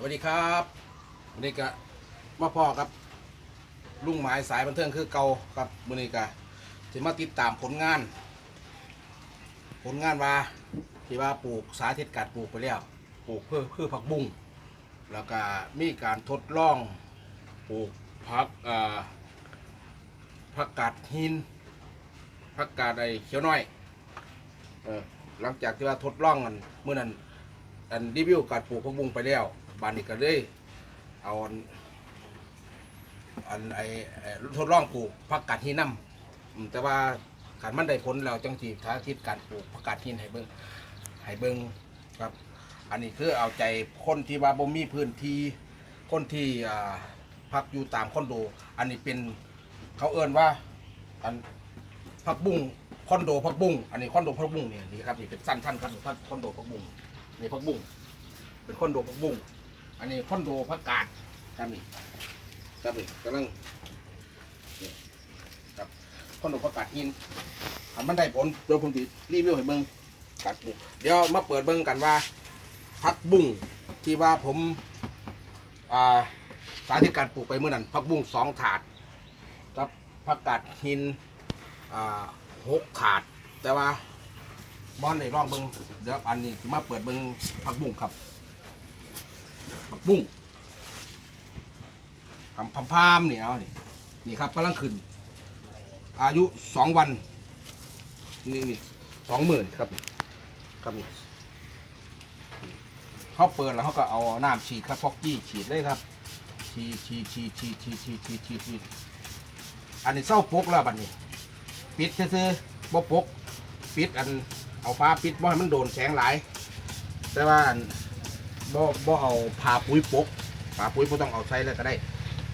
สวัสดีครับวันนี้ก็มาพ่อครับ ลุงหมายสายบันเทิงคือเก่าครับมือนี้ก็จะมาติดตามผลงาน ผลงานว่าที่ว่าปลูกสาธิตการปลูกไปแล้วปลูกเพื่อเพื่อผักบุ้งแล้วก็มีการทดลองปลูกผักอ่อผักกาดหินผักกาดไอเขียวน้อยเออหลังจากที่ว่าทดลองกันเมื่อนั้นอันรีวิวการปลูกผักบุ้งไปแล้ว บานนี้ก็เลยเอาอันอันไอไอ้ทดลองปลูกผักกาดหินน้ำอืมแต่ว่าการมันได้ผลแล้วจังจีท้าทิศการปลูกผักกาดหินให้เบิ้งให้เบิ้งครับ อันนี้คือเอาใจคนที่ว่าบ่มีพื้นที่คนที่อ่าพักอยู่ตามคอนโด อันนี้เป็นเขาเอิ้นว่าอันผักบุ้งคอนโดผักบุ้งอันนี้คอนโดผักบุ้งเนี่ยนี่ครับนี่เป็นสั้นๆครับคอนโดผักบุ้งนี่ผักบุ้งเป็นคอนโดผักบุ้ง อันนี้คอนโดผักกาดครับนี่ครับนี่กำลังนี่ครับคอนโดผักกาดหินอันมันได้ผลเดี๋ยวผมติรีวิวให้เบิ่งการปลูกเดี๋ยวมาเปิดเบิ่งกันว่าผักบุ้งที่ว่าผมอ่าสาธิตการปลูกไปเมื่อนั้นผักบุ้งสองถาดครับผักกาดหินอ่าหกถาด แต่ว่าบอลในลองเบิ้งเดี๋ยวอันนี้มาเปิดเบิ้งผักบุ้งครับ ผักบุ้งทำพามพามๆนี่เอานี่นี่ครับกำลังขึ้น อายุสองวัน นี่นี่สองหมื่นครับครับนี่เขาเปิดแล้วเขาก็เอาน้ำฉีดครับฟอกกี้ฉีดเลยครับ ฉีดฉีดฉีดฉีดฉีดฉีดฉีดฉีดฉีดอันนี้เศร้าปกแล้วบัดนี้ ปิดซื่อๆบ่ปก ปิดอันเอาฟ้าปิดบ่ให้มันโดนแสงหลาย แต่ว่าอัน บ่บ่เอาผาปุ๋ยปกผาปุ๋ยบ่ต้องเอาใช้แล้วก็ได้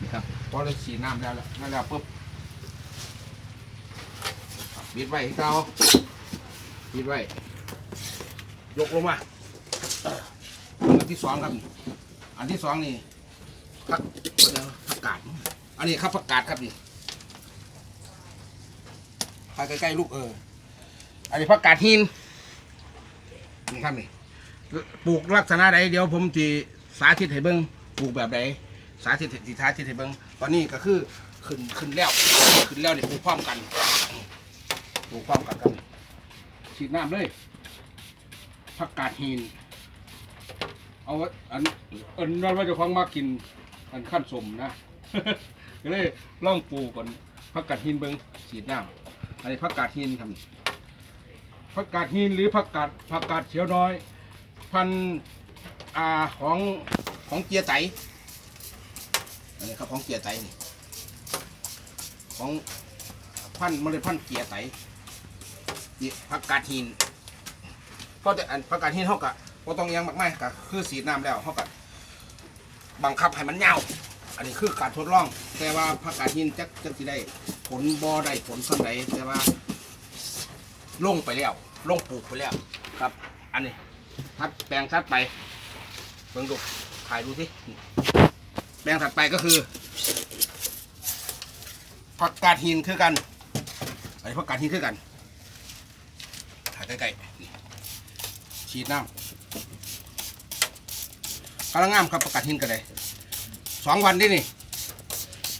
นี่ครับพอเราฉีดน้ำแล้วแล้วนั่นแล้วปุ๊บปิดไว้ให้เก่าปิดไว้ ยกลงมา อันที่สองครับ อันที่สองนี่ผักเดี๋ยวผักกาด อันนี้ครับผักกาดครับนี่พาใกล้ๆลูกเออ อันนี้ผักกาดหินนี่ครับนี่ ปลูกลักษณะใดเดี๋ยวผมจะสาธิตให้เบิ้งปลูกแบบใดสาธิตสิสาธิตให้เบิ้งตอนนี้ก็คือขึ้นขึ้นแล้วขึ้นแล้วเนี่ปลูกพร้อมกันปลูกพร้อมกันกันฉีดน้ำเลยผักกาดหินเอาว้อันอันนั้นว่าจะฟังมากกินอันขั้นสมนะก็เลยล่องปลูกก่อนผักกาดหินเบิ้งฉีดน้ำอันนี้ผักกาดหินครับผักกาดหินหรือผักกาดผักกาดเขียวน้อย พันอ่าของของเกียร์ไตอันนี้ครับของเกียร์ไตนี่ของพันธุ์เมล็ดพันเกียร์ไตนี่ผักกาดหินก็จะอันผักกาดหินเขากะก็ต้องยังมากไม่ก็คือสีน้ำแล้วเขากะบังคับให้มันยาวอันนี้คือการทดลอง แต่ว่าผักกาดหินจักจักสิได้ผลบ่ได้ผลส่วนใดแต่ว่าลงไปแล้วลงปลูกไปแล้วครับ อันนี้ ทัดแปลงทัดไปเบิ่งดูถ่ายดูสิแปลงถัดไปก็คือผักกาดหินคือกันอันนี้ผักกาดหินคือกันถ่ายใกล้ๆฉีดน้ำกำลังงามครับผักกาดหินกันเลยสองวันดินี่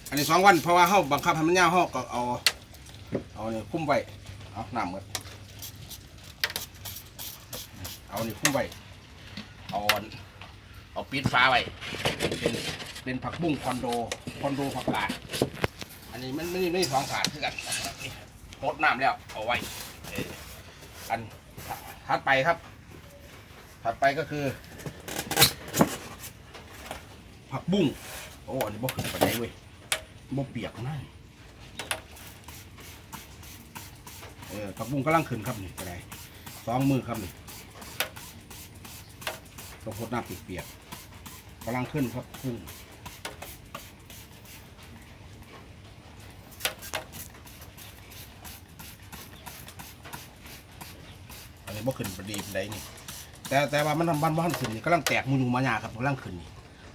อันนี้สองวันเพราะว่าเขาบังคับให้มันยาวเขาก็เอาเอาเนี่ยคุ้มไว้เอาน้ำหมด เอานี่คุ้มไว้เอาอันเอาปิดฟ้าไว้เป็นเป็นผักบุ้งคอนโดคอนโดผักกาดอันนี้มันไม่ได้ไม่ได้สองขาดคือกันโคตรน้ำแล้วเอาไว้อันถัดไปครับ ถัดไปก็คือ ผักบุ้งโอ้อันนี้บ่ขึ้นไปไหนเว้ยบ่เปียกนะเออผักบุ้งกำลังขึ้นครับนี่ไปไหนสองมือครับนี่ ต้องพดน้ำเปียกๆกำลังขึ้นครับพุ่งอันนี้บ่ขึ้นประดีปานใดนี่ แต่แต่ว่ามันมันมันขึ้นนี่กำลังแตกมูยูมาหยาครับกำลังขึ้นนี่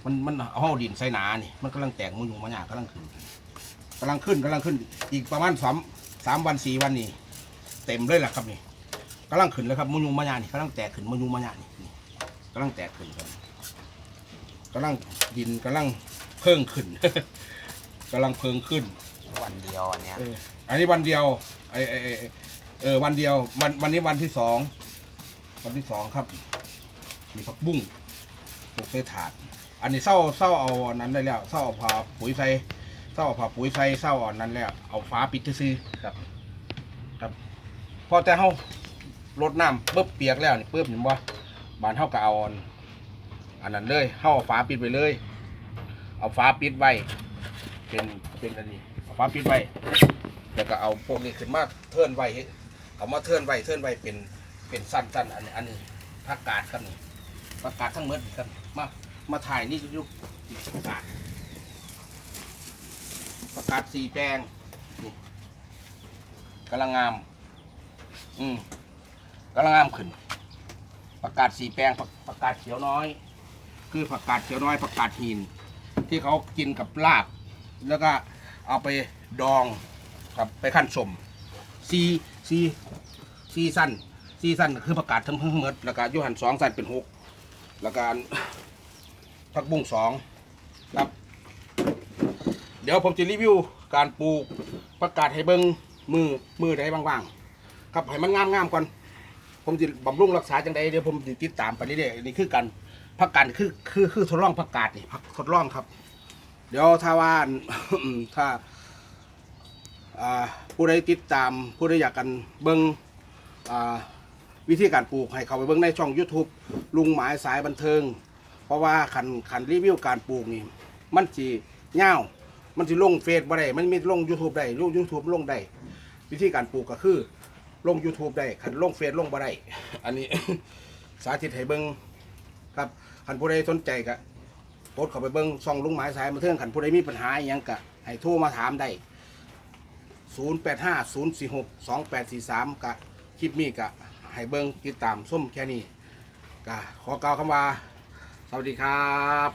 มันมันเอาดินใส่หนานี่มันกำลังแตกมูยูมาหยากำลังขึ้นกำลังขึ้นกำลังขึ้นอีกประมาณสามสามวันสี่วันนี่เต็มเลยแหละครับนี่กำลังขึ้นเลยครับมูยูมาหยานี่กำลังแตกขึ้นมูยูมาหยานี่นี่ กำลังแตกขึ้นครับกำลังดินกำลังเพิ่งขึ้น กำลังเพิ่งขึ้น วันเดียวอันเนี้ยเอออันนี้วันเดียวไอไอไอ้ไอ้เออวันเดียววันวันนี้วันที่สองวันที่สองครับ มีผักบุ้งปลูกใส่ถาด อันนี้เศร้าเศร้าเอาอันนั้นได้แล้วเศร้าเอาผ้าปุ๋ยใส่เศร้าเอาผ้าปุ๋ยใส่เศร้าเอาอันนั้นแล้วเอาฟ้าปิดซื่อๆครับ ครับ พอแต่เฮารดน้ำปุ๊บเปียกแล้วนี่ปุ๊บเห็นบ่ บานเฮาก็เอาอันอันนั้นเลยเฮาเอาฟ้าปิดไปเลย เอาฟ้าปิดไว้เป็นเป็นอันนี้เอาฟ้าปิดไว้แล้วก็เอาพวกนี้ขึ้นมาเทิร์นไว้เอามาเทิร์นไว้เทิร์นไว้เป็นเป็นสั้นสั้นๆอันนี้อันนี้ผักกาดครันี่ผักกาดทั้งหมดนี่ครับมามาถ่ายนี่ยุคผักกาดผักกาดสีแปลงนี่กำลังงาม อืมกำลังงามขึ้น ผักกาดสีแปลงผักผักกาดเขียวน้อย คือผักกาดเขียวน้อยผักกาดหิน ที่เขากินกับลาบ แล้วก็เอาไปดองกับไปขั้นสมซีซีซีสั้นซีสั้นคือประกาศทั้งเพิ่งเมดแล้วก็ยูหันสองสั้นเป็นหกแล้วก็ผักบุ้งสองครับ เดี๋ยวผมจะรีวิวการปลูกประกาศให้เบิ้งมือมือได้บ้างๆครับให้มันงามๆก่อน ผมจะบำรุงรักษาจังใดเดี๋ยวผมจะติดตามไปเรื่อยๆนี่คือการผักกาดคือคือคือทดลองผักกาดนี่ผักทดลองครับ เดี๋ยวถ้าว่า ถ้าอ่าผู้ใดติดตามผู้ใดอยากกันเบิ้งอ่าวิธีการปลูกให้เขาไปเบิ้งในช่อง YouTube ลุงหมายสายบันเทิง เพราะว่าขันขันรีวิวการปลูกนี่มันจีเงาวมันจะลงเฟซบ่ได้ มันมีลง YouTube ได้ลง YouTube ลงได้ วิธีการปลูกก็คือ ลง YouTube ได้ขันลงเฟซลงบ่ได้ อันนี้ สาธิตให้เบิ้งครับขันผู้ใดสนใจก็โพสต์เข้าไปเบิ้งช่องลุงหมายสายมาเทื่องขันผู้ใดมีปัญหาอหยังกะให้โทรมาถามได้ 0 8 5 0 4 6 2 8 4 3 กะคลิปนี้กะให้เบิ้งติดตามส้มแค่นี้กะขอกล่าวคำว่า สวัสดีครับ